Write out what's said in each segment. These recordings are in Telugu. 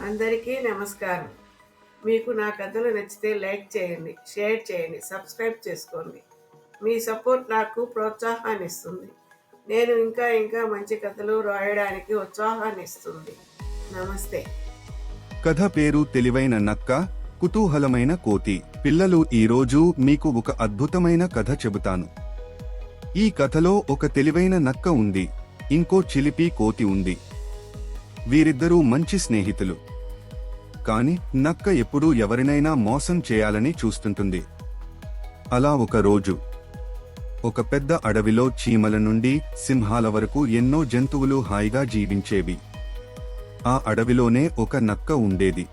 అందరికీ నమస్కారం. మీకు నా కథలు నచ్చితే లైక్ చేయండి షేర్ చేయండి సబ్స్క్రైబ్ చేసుకోండి. మీ సపోర్ట్ నాకు ప్రోత్సాహాన్ని ఇస్తుంది నేను ఇంకా ఇంకా మంచి కథలు రాయడానికి ఉత్సాహాన్ని ఇస్తుంది నమస్తే. కథ పేరు తెలివైన నక్క కుతూహలమైన కోతి. పిల్లలు ఈరోజు మీకు ఒక అద్భుతమైన కథ చెబుతాను. ఈ కథలో ఒక తెలివైన నక్క ఉంది. ఇంకో చిలిపి కోతి ఉంది. వీరిద్దరూ మంచి స్నేహితులు. కాని నక్క ఎప్పుడూ ఎవరినైనా మోసం చేయాలని చూస్తుంటుంది. అలా ఒక రోజు ఒక పెద్ద అడవిలో చీమల నుండి సింహాల వరకు ఎన్నో జంతువులు హాయిగా జీవించేవి. ఆ అడవిలోనే ఒక నక్క ఉండేది.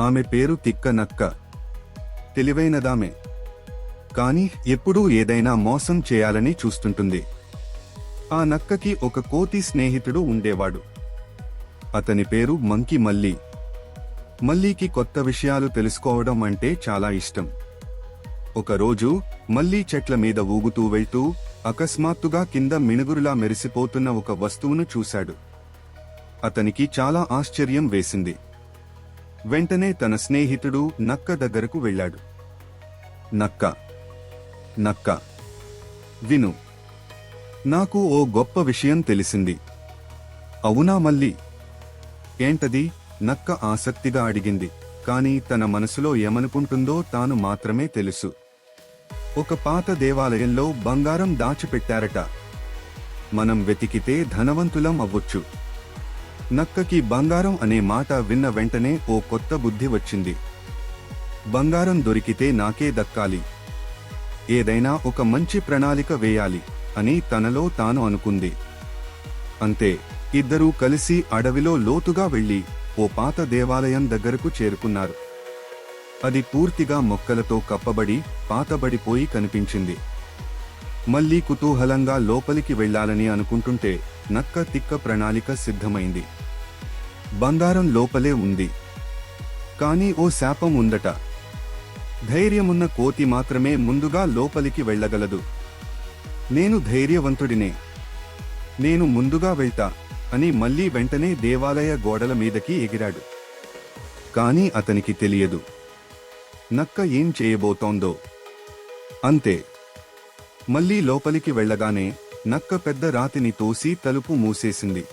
ఆమె పేరు తిక్క నక్క. తెలివైనదామె. కాని ఎప్పుడూ ఏదైనా మోసం చేయాలని చూస్తుంటుంది. ఆ నక్కకి ఒక కోతి స్నేహితుడు ఉండేవాడు. అతని పేరు మంకి మల్లీ. మల్లీకి కొత్త విషయాలు తెలుసుకోవడం అంటే చాలా ఇష్టం. ఒకరోజు మల్లీ చెట్ల మీద ఊగుతూ వెళ్తూ అకస్మాత్తుగా కింద మినుగురులా మెరిసిపోతున్న ఒక వస్తువును చూశాడు. అతనికి చాలా ఆశ్చర్యం వేసింది. వెంటనే తన స్నేహితుడు నక్క దగ్గరకు వెళ్ళాడు. నక్క. నక్క. విను. నాకు ఓ గొప్ప విషయం తెలిసింది. అవునా మళ్ళీ ఏంటది? నక్క ఆసక్తిగా అడిగింది. కాని తన మనసులో ఏమనుకుంటుందో తాను మాత్రమే తెలుసు. ఒక పాత దేవాలయంలో బంగారం దాచిపెట్టారట. మనం వెతికితే ధనవంతులం అవ్వొచ్చు. నక్కకి బంగారం అనే మాట విన్న వెంటనే ఓ కొత్త బుద్ధి వచ్చింది. బంగారం దొరికితే నాకే దక్కాలి. ఏదైనా ఒక మంచి ప్రణాళిక వేయాలి అని తనలో తాను అనుకుంది. అంతే. ఇద్దరూ కలిసి అడవిలో లోతుగా వెళ్ళి ఓ పాత దేవాలయం దగ్గరకు చేరుకున్నారు. అది పూర్తిగా మొక్కలతో కప్పబడి పాతబడిపోయి కనిపించింది. మళ్ళీ కుతూహలంగా లోపలికి వెళ్ళాలని అనుకుంటుంటే నక్క తిక్క ప్రణాళిక సిద్ధమైంది. బంగారం లోపలే ఉంది. కానీ ఓ శాపం ఉందట. ధైర్యమున్న కోతి మాత్రమే ముందుగా లోపలికి వెళ్ళగలదు. నేను ధైర్యవంతుడినే. నేను ముందుగా వెళ్తా. అని మళ్ళీ వెంటనే దేవాలయ గోడల మీదకి ఎగిరాడు. కానీ అతనికి తెలియదు. నక్క ఏం చేయబోతోందో. అంతే. మళ్ళీ లోపలికి వెళ్ళగానే నక్క పెద్ద రాతిని తోసి తలుపు మూసేసింది.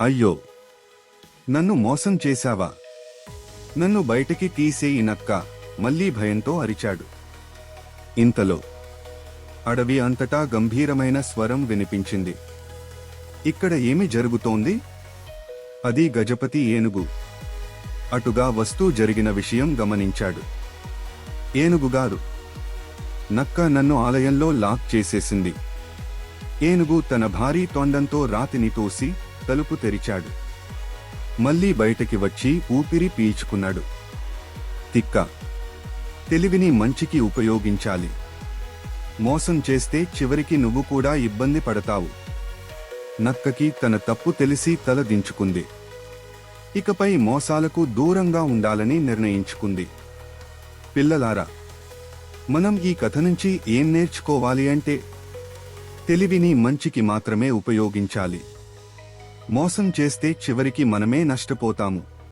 అయ్యో! నన్ను మోసం చేశావా? నన్ను బయటికి తీసేయి నక్క మళ్ళీ భయంతో అరిచాడు. ఇంతలో అడవి అంతటా గంభీరమైన స్వరం వినిపించింది. ఇక్కడ ఏమి జరుగుతోంది? అది గజపతి ఏనుగు. అటుగా వస్తూ జరిగిన విషయం గమనించాడు. ఏనుగుగారు నక్క నన్ను ఆలయంలో లాక్ చేసేసింది. ఏనుగు తన భారీ తొండంతో రాతిని తోసి తలుపు తెరిచాడు. మళ్ళీ బయటకి వచ్చి ఊపిరి పీల్చుకున్నాడు. తిక్క తెలివిని మంచికి ఉపయోగించాలి. మోసం చేస్తే చివరికి నువ్వు కూడా ఇబ్బంది పడతావు. నక్కకి తన తప్పు తెలిసి తల దించుకుంది. ఇకపై మోసాలకు దూరంగా ఉండాలని నిర్ణయించుకుంది. పిల్లలారా మనం ఈ కథ నుంచి ఏం నేర్చుకోవాలి అంటే తెలివిని మంచికి మాత్రమే ఉపయోగించాలి. మోసం చేస్తే చివరికి మనమే నష్టపోతాము.